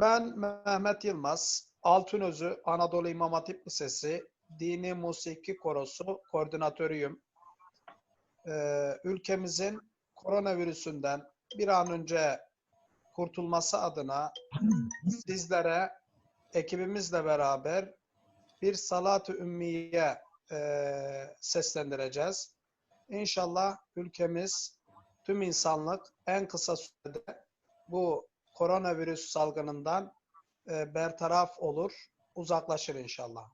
Ben Mehmet Yılmaz, Altınözü Anadolu İmam Hatip Lisesi Dini Musiki Korosu koordinatörüyüm. Ee, ülkemizin koronavirüsünden bir an önce kurtulması adına sizlere ekibimizle beraber bir salat-ı ümmiye e, seslendireceğiz. İnşallah ülkemiz, tüm insanlık en kısa sürede bu koronavirüs salgınından e, bertaraf olur, uzaklaşır inşallah.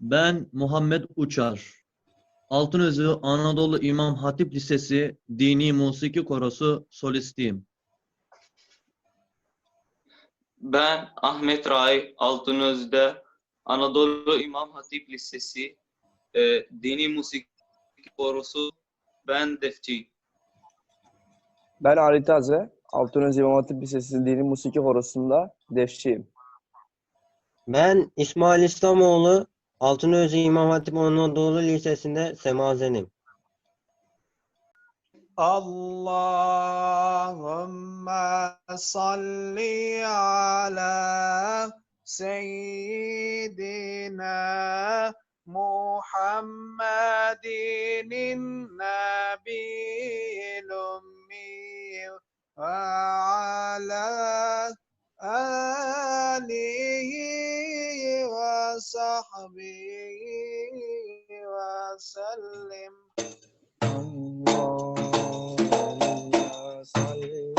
Ben Muhammed Uçar. Altınözü Anadolu İmam Hatip Lisesi Dini Musiki Korosu solistiyim. Ben Ahmet Ray Altınöz'de Anadolu İmam Hatip Lisesi e, Dini Müzik Korosu ben defçi. Ben Ali Taze, Altınöz İmam Hatip Lisesi Dini Musiki Korosu'nda defçiyim. Ben İsmail İslamoğlu, Altınözü İmam Hatip Anadolu Lisesi'nde semazenim. Allahümme salli ala seyyidina Muhammedin nebil ummi ve ala alihi ve sahbihi ve sellim. Allahümme salli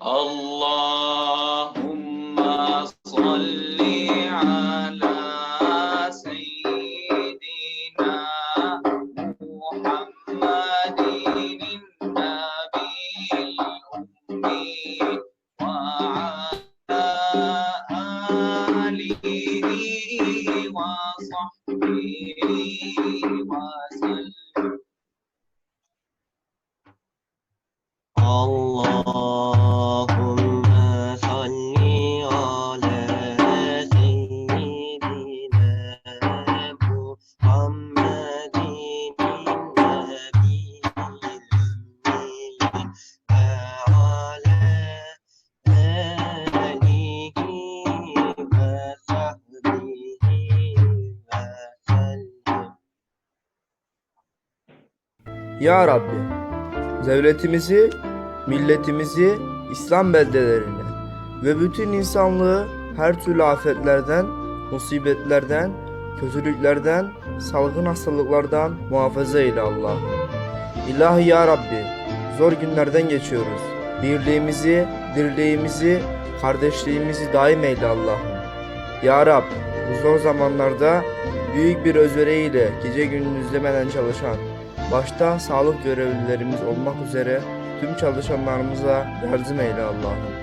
Allahumma salli ala seyyidina Muhammedin nebil ummi ve ala alihi ve sahbihi Ya Rabbi, devletimizi, milletimizi, İslam beldelerine ve bütün insanlığı her türlü afetlerden, musibetlerden, kötülüklerden, salgın hastalıklardan muhafaza eyle Allah'ım. İlahi Ya Rabbi, zor günlerden geçiyoruz. Birliğimizi, dirliğimizi, kardeşliğimizi daim eyle Allah'ım. Ya Rab, bu zor zamanlarda büyük bir özveriyle gece gündüz demeden çalışan, başta sağlık görevlilerimiz olmak üzere tüm çalışanlarımıza yardım eyle Allah'ım.